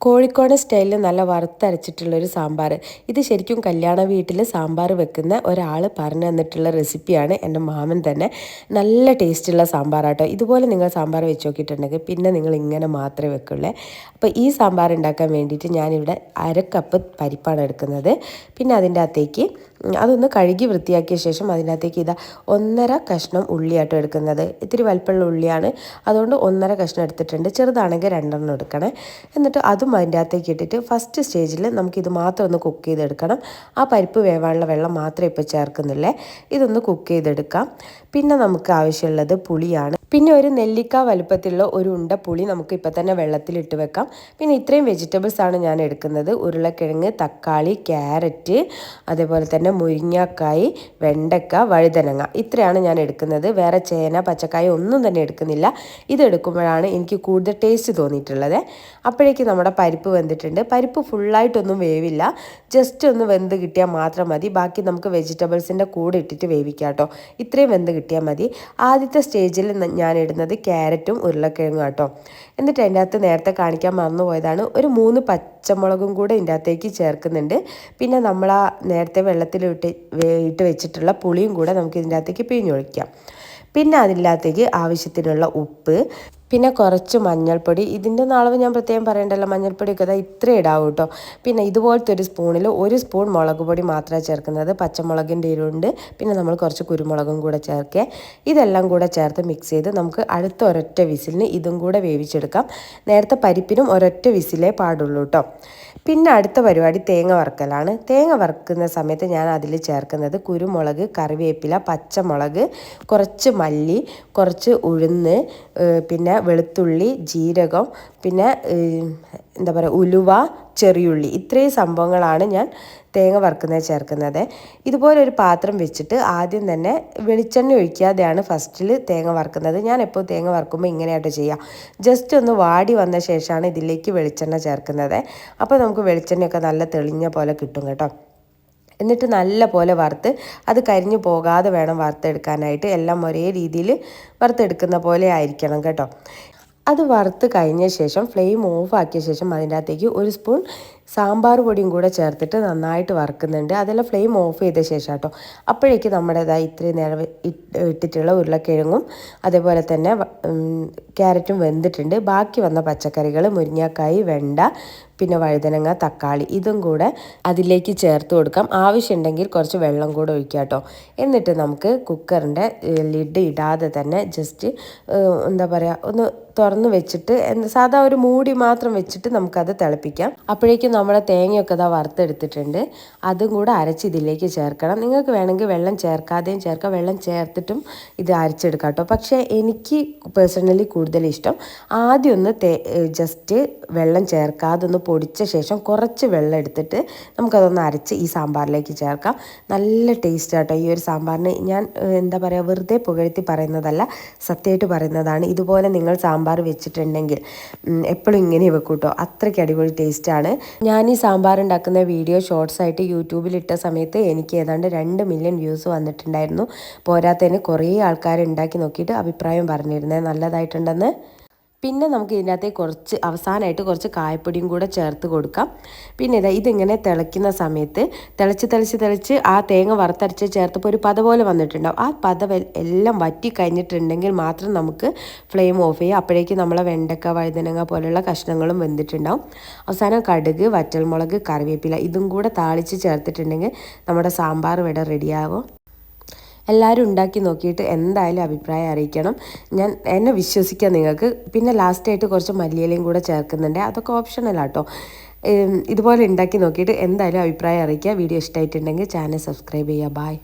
കോഴിക്കോട് സ്റ്റൈലിൽ നല്ല വറുത്തരച്ചിട്ടുള്ളൊരു സാമ്പാർ ഇത് ശരിക്കും കല്യാണ വീട്ടിൽ സാമ്പാർ വെക്കുന്ന ഒരാൾ പറഞ്ഞു തന്നിട്ടുള്ള റെസിപ്പിയാണ് എന്റെ മാമൻ തന്നെ. നല്ല ടേസ്റ്റുള്ള സാമ്പാർ സാമ്പാറാട്ടോ. ഇതുപോലെ നിങ്ങൾ സാമ്പാർ വെച്ച് നോക്കിയിട്ടുണ്ടെങ്കിൽ പിന്നെ നിങ്ങൾ ഇങ്ങനെ മാത്രമേ വെക്കുള്ളൂ. അപ്പോൾ ഈ സാമ്പാർ ഉണ്ടാക്കാൻ വേണ്ടിയിട്ട് ഞാനിവിടെ അരക്കപ്പ് കപ്പ് പരിപ്പാണ് എടുക്കുന്നത്. പിന്നെ അതിന്റെ അകത്തേക്ക് അതൊന്ന് കഴുകി വൃത്തിയാക്കിയ ശേഷം അതിനകത്തേക്ക് ഇതാ ഒന്നര കഷ്ണം ഉള്ളിയാട്ടോ എടുക്കുന്നത്. ഇത്തിരി വലിപ്പമുള്ള ഉള്ളിയാണ്. അതുകൊണ്ട് ഒന്നര കഷ്ണം എടുത്തിട്ടുണ്ട്. ചെറുതാണെങ്കിൽ രണ്ടെണ്ണം എടുക്കണേ. എന്നിട്ട് അതും അതിന്റെ അകത്തേക്ക് ഇട്ടിട്ട് ഫസ്റ്റ് സ്റ്റേജിൽ നമുക്കിത് മാത്രം ഒന്ന് കുക്ക് ചെയ്തെടുക്കണം. ആ പരിപ്പ് വേവാനുള്ള വെള്ളം മാത്രമേ ഇപ്പോൾ ചേർക്കുന്നില്ലേ? ഇതൊന്ന് കുക്ക് ചെയ്തെടുക്കാം. പിന്നെ നമുക്ക് ആവശ്യമുള്ളത് പുളിയാണ്. പിന്നെ ഒരു നെല്ലിക്ക വലുപ്പത്തിലുള്ള ഒരു ഉണ്ട പുളി നമുക്ക് ഇപ്പം തന്നെ വെള്ളത്തിൽ ഇട്ട് വെക്കാം. പിന്നെ ഇത്രയും വെജിറ്റബിൾസ് ആണ് ഞാൻ എടുക്കുന്നത്. ഉരുളക്കിഴങ്ങ് തക്കാളി ക്യാരറ്റ് അതേപോലെ തന്നെ മുരിങ്ങാക്കായി വെണ്ടക്ക വഴുതനങ്ങ. ഇത്രയാണ് ഞാൻ എടുക്കുന്നത്. വേറെ ചേന പച്ചക്കായ ഒന്നും തന്നെ എടുക്കുന്നില്ല. ഇതെടുക്കുമ്പോഴാണ് എനിക്ക് കൂടുതൽ ടേസ്റ്റ് തോന്നിയിട്ടുള്ളത്. അപ്പോഴേക്ക് നമ്മുടെ പരിപ്പ് വെന്തിട്ടുണ്ട്. പരിപ്പ് ഫുള്ളായിട്ടൊന്നും വേവില്ല. ജസ്റ്റ് ഒന്ന് വെന്ത് കിട്ടിയാൽ മാത്രം മതി. ബാക്കി നമുക്ക് വെജിറ്റബിൾസിന്റെ കൂടെ ഇട്ടിട്ട് വേവിക്കാം കേട്ടോ. ഇത്രയും വെന്ത് കിട്ടിയാൽ മതി. ആദ്യത്തെ സ്റ്റേജിൽ ഞാൻ ഇടുന്നത് ക്യാരറ്റും ഉരുളക്കിഴങ്ങും കേട്ടോ എന്നിട്ട് അതിന്റെ അകത്ത് നേരത്തെ കാണിക്കാൻ മറന്നു പോയതാണ്. ഒരു മൂന്ന് പച്ചമുളകും കൂടെ ഇതിന്റെ അകത്തേക്ക് ചേർക്കുന്നുണ്ട്. പിന്നെ നമ്മൾ ആ നേരത്തെ വെള്ളത്തിൽ ഇട്ട് ഇട്ട് വെച്ചിട്ടുള്ള പുളിയും കൂടെ നമുക്ക് ഇതിന്റെ അകത്തേക്ക് പിഴിഞ്ഞൊഴിക്കാം. പിന്നെ അതിന്റെ അകത്തേക്ക് ആവശ്യത്തിനുള്ള ഉപ്പ് പിന്നെ കുറച്ച് മഞ്ഞൾപ്പൊടി. ഇതിന്റെ അളവ് ഞാൻ പ്രത്യേകം പറയണ്ടല്ലോ മഞ്ഞൾപ്പൊടിയൊക്കെ ഇതാ ഇത്ര ഇടാവും കേട്ടോ പിന്നെ ഇതുപോലത്തെ ഒരു സ്പൂണിൽ ഒരു സ്പൂൺ മുളക് പൊടി മാത്രമേ ചേർക്കുന്നത്. പച്ചമുളകിന്റെ ഇരുണ്ട് പിന്നെ നമ്മൾ കുറച്ച് കുരുമുളകും കൂടെ ചേർക്കുക. ഇതെല്ലാം കൂടെ ചേർത്ത് മിക്സ് ചെയ്ത് നമുക്ക് അടുത്ത ഒരൊറ്റ വിസിലിന് ഇതും കൂടെ വേവിച്ചെടുക്കാം. നേരത്തെ പരിപ്പിനും ഒരൊറ്റ വിസിലേ പാടുള്ളൂ കേട്ടോ പിന്നെ അടുത്ത പരിപാടി തേങ്ങ വറുക്കലാണ്. തേങ്ങ വറുക്കുന്ന സമയത്ത് ഞാൻ അതിൽ ചേർക്കുന്നത് കുരുമുളക് കറിവേപ്പില പച്ചമുളക് കുറച്ച് മല്ലി കുറച്ച് ഉഴുന്ന് പിന്നെ വെളുത്തുള്ളി ജീരകം പിന്നെ എന്താ പറയുക ഉലുവ ചെറിയുള്ളി. ഇത്രയും സംഭവങ്ങളാണ് ഞാൻ തേങ്ങ വറുക്കുന്നത് ചേർക്കുന്നത്. ഇതുപോലെ ഒരു പാത്രം വെച്ചിട്ട് ആദ്യം തന്നെ വെളിച്ചെണ്ണ ഒഴിക്കാതെയാണ് ഫസ്റ്റിൽ തേങ്ങ വറുക്കുന്നത്. ഞാൻ എപ്പോൾ തേങ്ങ വറുക്കുമ്പോൾ ഇങ്ങനെയായിട്ട് ചെയ്യാം. ജസ്റ്റ് ഒന്ന് വാടി വന്ന ശേഷമാണ് ഇതിലേക്ക് വെളിച്ചെണ്ണ ചേർക്കുന്നത്. അപ്പോൾ നമുക്ക് വെളിച്ചെണ്ണയൊക്കെ നല്ല തെളിഞ്ഞ പോലെ കിട്ടും കേട്ടോ. എന്നിട്ട് നല്ല പോലെ വറുത്ത് അത് കരിഞ്ഞു പോകാതെ വേണം വറുത്തെടുക്കാനായിട്ട്. എല്ലാം ഒരേ രീതിയിൽ വറുത്തെടുക്കുന്ന പോലെ ആയിരിക്കണം കേട്ടോ. അത് വറുത്ത് കഴിഞ്ഞ ശേഷം ഫ്ലെയിം ഓഫ് ആക്കിയ ശേഷം അതിന്റെ അകത്തേക്ക് ഒരു സ്പൂൺ സാമ്പാർ പൊടിയും കൂടെ ചേർത്തിട്ട് നന്നായിട്ട് വറുക്കുന്നുണ്ട്. അതെല്ലാം ഫ്ലെയിം ഓഫ് ചെയ്ത ശേഷം കേട്ടോ അപ്പോഴേക്ക് നമ്മുടേതായി ഇത്രയും നേരം ഇട്ടിട്ടുള്ള ഉരുളക്കിഴങ്ങും അതേപോലെ തന്നെ ക്യാരറ്റും വെന്തിട്ടുണ്ട്. ബാക്കി വന്ന പച്ചക്കറികൾ മുരിങ്ങക്കായി വെണ്ട പിന്നെ വഴുതനങ്ങ തക്കാളി ഇതും കൂടെ അതിലേക്ക് ചേർത്ത് കൊടുക്കാം. ആവശ്യമുണ്ടെങ്കിൽ കുറച്ച് വെള്ളം കൂടെ ഒഴിക്കാം കേട്ടോ എന്നിട്ട് നമുക്ക് കുക്കറിന്റെ ലിഡ് ഇടാതെ തന്നെ ജസ്റ്റ് എന്താ പറയുക ഒന്ന് തുറന്ന് വെച്ചിട്ട് സാധാ ഒരു മൂടി മാത്രം വെച്ചിട്ട് നമുക്കത് തിളപ്പിക്കാം. അപ്പോഴേക്കും നമ്മുടെ തേങ്ങയൊക്കെ ഇതാ വറുത്തെടുത്തിട്ടുണ്ട്. അതും കൂടെ അരച്ച് ഇതിലേക്ക് ചേർക്കണം. നിങ്ങൾക്ക് വേണമെങ്കിൽ വെള്ളം ചേർക്കാതെയും ചേർക്കാം. വെള്ളം ചേർത്തിട്ടും ഇത് അരച്ചെടുക്കാം കേട്ടോ. പക്ഷേ എനിക്ക് പേഴ്സണലി കൂടുതൽ ഇഷ്ടം ആദ്യം ഒന്ന് ജസ്റ്റ് വെള്ളം ചേർക്കാതെ ഒന്ന് പൊടിച്ച ശേഷം കുറച്ച് വെള്ളം എടുത്തിട്ട് നമുക്കതൊന്ന് അരച്ച് ഈ സാമ്പാറിലേക്ക് ചേർക്കാം. നല്ല ടേസ്റ്റ് ആട്ടോ ഈ ഒരു സാമ്പാറിന്. ഞാൻ എന്താ പറയുക വെറുതെ പുകഴ്ത്തി പറയുന്നതല്ല സത്യമായിട്ട് പറയുന്നതാണ്. ഇതുപോലെ നിങ്ങൾ സാമ്പാർ വെച്ചിട്ടുണ്ടെങ്കിൽ എപ്പോഴും ഇങ്ങനെ വെക്കൂട്ടോ. കേട്ടോ അത്രയ്ക്ക് അടിപൊളി ടേസ്റ്റാണ് ഞാൻ ഈ സാമ്പാർ ഉണ്ടാക്കുന്ന വീഡിയോ ഷോർട്സ് ആയിട്ട് യൂട്യൂബിൽ ഇട്ട സമയത്ത് എനിക്ക് ഏതാണ്ട് രണ്ട് മില്യൺ വ്യൂസ് വന്നിട്ടുണ്ടായിരുന്നു. പോരാത്തതിന് കുറേ ആൾക്കാർ ഉണ്ടാക്കി നോക്കിയിട്ട് അഭിപ്രായം പറഞ്ഞിരുന്നത് നല്ലതായിട്ടുണ്ടെന്ന്. പിന്നെ നമുക്ക് ഇതിനകത്ത് കുറച്ച് അവസാനമായിട്ട് കുറച്ച് കായപ്പൊടിയും കൂടെ ചേർത്ത് കൊടുക്കാം. പിന്നെ ഇതാ ഇതിങ്ങനെ തിളയ്ക്കുന്ന സമയത്ത് തിളച്ച് തിളച്ച് തിളച്ച് ആ തേങ്ങ വറുത്തരച്ച് ചേർത്തപ്പോൾ ഒരു പത പോലെ വന്നിട്ടുണ്ടാവും. ആ പത എല്ലാം വറ്റി കഴിഞ്ഞിട്ടുണ്ടെങ്കിൽ മാത്രം നമുക്ക് ഫ്ലെയിം ഓഫ് ചെയ്യാം. അപ്പോഴേക്ക് നമ്മളെ വെണ്ടക്ക വഴുതനങ്ങ പോലെയുള്ള കഷ്ണങ്ങളും വെന്തിട്ടുണ്ടാവും. അവസാനം കടുക് വറ്റൽമുളക് കറിവേപ്പില ഇതും കൂടെ താളിച്ച് ചേർത്തിട്ടുണ്ടെങ്കിൽ നമ്മുടെ സാമ്പാർ ഇവിടെ റെഡിയാകും എല്ലാവരും ഉണ്ടാക്കി നോക്കിയിട്ട് എന്തായാലും അഭിപ്രായം അറിയിക്കണം. ഞാൻ എന്നെ വിശ്വസിക്കാം നിങ്ങൾക്ക്. പിന്നെ ലാസ്റ്റായിട്ട് കുറച്ച് മല്ലിയിലയും കൂടെ ചേർക്കുന്നുണ്ട്. അതൊക്കെ ഓപ്ഷണലാട്ടോ ഇതുപോലെ ഉണ്ടാക്കി നോക്കിയിട്ട് എന്തായാലും അഭിപ്രായം അറിയിക്കുക. വീഡിയോ ഇഷ്ടമായിട്ടുണ്ടെങ്കിൽ ചാനൽ സബ്സ്ക്രൈബ് ചെയ്യുക. ബായ്